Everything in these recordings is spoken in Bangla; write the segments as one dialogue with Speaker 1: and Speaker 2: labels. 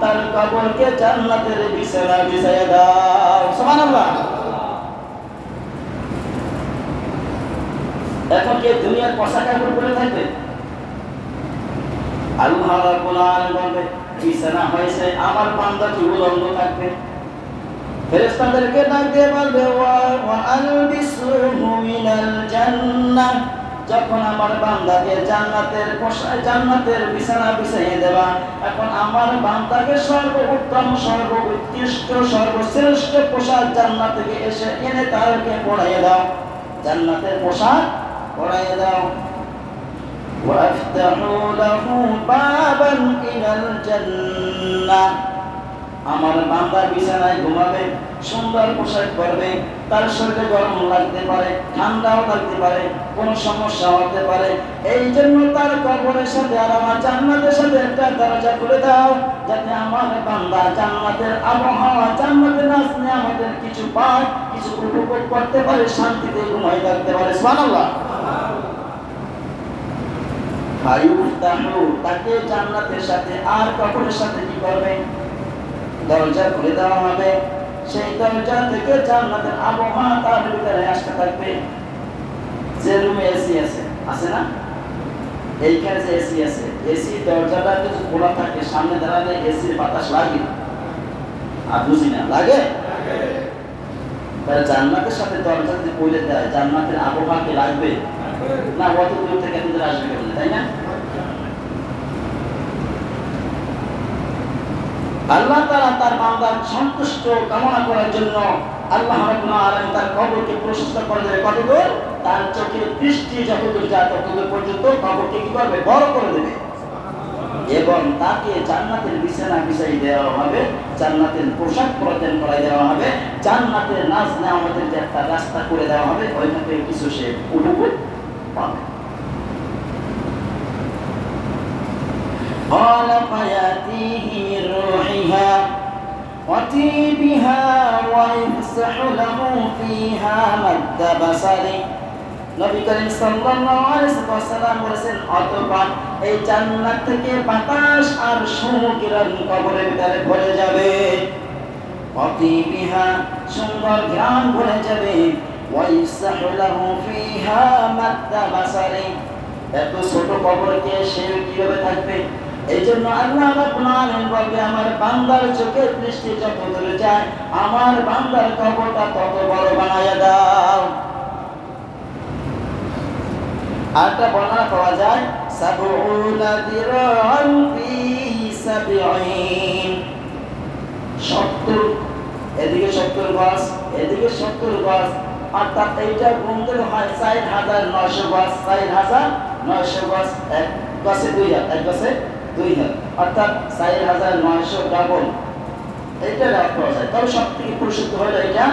Speaker 1: তার কবরকে জান্নাতের বিছানা বিছায়া দাও। সুবহানাল্লাহ। এখন কে দুনিয়ার পোশাক কাপড় পরে থাকবে? আল্লাহ রাব্বুল আলামিন বলবে, বিছানা হয়েছে, আমার বান্দা কি উলঙ্গ থাকবে? ফেরেশতাদেরকে ডাক দিয়ে বলবে ওয়া আলবিসুহু মিনাল জান্নাহ। যখন আমার বান্দাকে জান্নাতের পোশাক জান্নাতের বিছানা বিছাইয়ে দেবা এখন আমার বান্দাকে সর্বোত্তম সর্বোৎকৃষ্ট সর্বশ্রেষ্ঠ পোশাক জান্নাত থেকে এসে এনে তারকে পড়াইয়ে দাও জান্নাতের পোশাক পড়াইয়ে দাও وافتحوا له بابا الى الجنه আমার বান্দা বিছানায় ঘুমাবে সুন্দর পোশাক পরবে, তার শরীরে গরম লাগতে পারে, ঠান্ডাও লাগতে পারে, কোন সমস্যা হতে পারে। এই জন্য তার কবরের সাথে আর আমার জান্নাতের সাথে একটা দরজা খুলে দাও, যাতে আমার বান্দা জান্নাতের আবহাওয়া, জান্নাতের নাজনে আমাদের কিছু পায় কিছু উপভোগ করতে পারে, শান্তিতে ঘুমাই থাকতে পারে। সুবহানাল্লাহ। তাকে জান্নাতের সাথে আর কবরের সাথে কি করবে? দরজা খুলে দেওয়া হবে। জান্নাতের আবহাওয়া খোলা থাকে, সামনে দাঁড়ালে বাতাস লাগে? আর বুঝি না, লাগে? সাথে দরজা যদি বলে দেয়, জান্নাতের আবহাওয়া কি লাগবে? না, অত দূর থেকে আসবে তাই না? আল্লাহ তাআলা তার বান্দার সন্তুষ্ট কামনা করার জন্য আল্লাহ রাব্বুল আলামিন তার কবরকে প্রশস্ত করে দেবে কতদূর তার চোখের দৃষ্টি যতদূর যায় ততদূর পর্যন্ত কবরকে কি করবে বড় করে দেবে এবং তাকে জান্নাতের বিছানা বিছাই দেওয়া হবে জান্নাতের পোশাক প্রদান করাই দেওয়া হবে জান্নাতের নাজ নেওয়ামতের যে একটা রাস্তা করে দেওয়া হবে ওইখান থেকে কিছু সে উপভোগ পাবে قال فيأتيه من روحها وطيبها ويفسح له فيها مد بصره নবী করিম সাল্লাল্লাহু আলাইহি ওয়াসাল্লাম বলেছেন অতঃপর এই জান্নাত থেকে বাতাস আর সমুদ্রের কবরের ভিতরে ভরে যাবে অতিবিহা সুন্দর ঘ্রাণ ভরে যাবে ওয়াইসাহু লাহু ফিহা মাদ্দা বাসারি এত ছোট কবরকে সে কিভাবে থাকবে এই জন্য আল্লাহ রাব্বুল আলামিন আমার বান্দার চোখের দৃষ্টি যত দূরে যায়, আমার বান্দার কবরটা তত বড় বানায়া দাও। আরেকটা বর্ণনা পাওয়া যায়, সাবউনা দিরান ফি সাবঈন। সত্তর, এদিকে সত্তর গজ, এদিকে সত্তর গজ। অর্থাৎ এইটা গুনতে হয় চার হাজার নয়শো গজ, চার হাজার নয়শো গজ, এক গছে দুই এক গছে দুই হাত অর্থাৎ চার হাজার নয়শো ডাবল এইটা রাখ পাওয়া যায় তবে সব থেকে প্রসিদ্ধ হলো এটা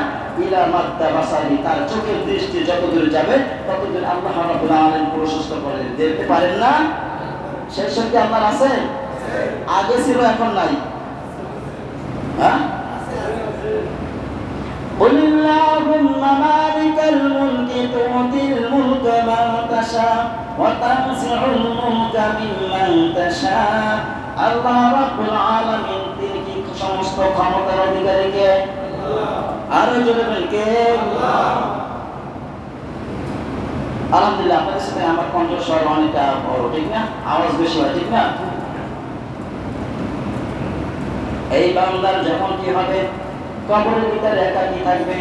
Speaker 1: ইলা মাদ্দা বাসারি তার চোখের দৃষ্টি যত দূরে যাবে তত দূরে আল্লাহ রাব্বুল আলামিন প্রশস্ত করে দেন। দেখতে পারেন না সেই শক্তি আপনার আছে আগে ছিল এখন নাই হ্যাঁ قل اللهم مالك الملك تؤتي الملك من تشاء وتنزع الملك ممن تشاء আল্লাহ রাব্বুল আলামিন তিনি কি সমস্ত ক্ষমতার অধিকারী কে আরো জোরে বলেন কে আলহামদুলিল্লাহ আপনাদের সাথে আমার কণ্ঠস্বর অনেকটা বড় ঠিক না আওয়াজ বেশি হয় ঠিক না এই বান্দার যখন কি হবে কবরের ভিতরে একাকি থাকবে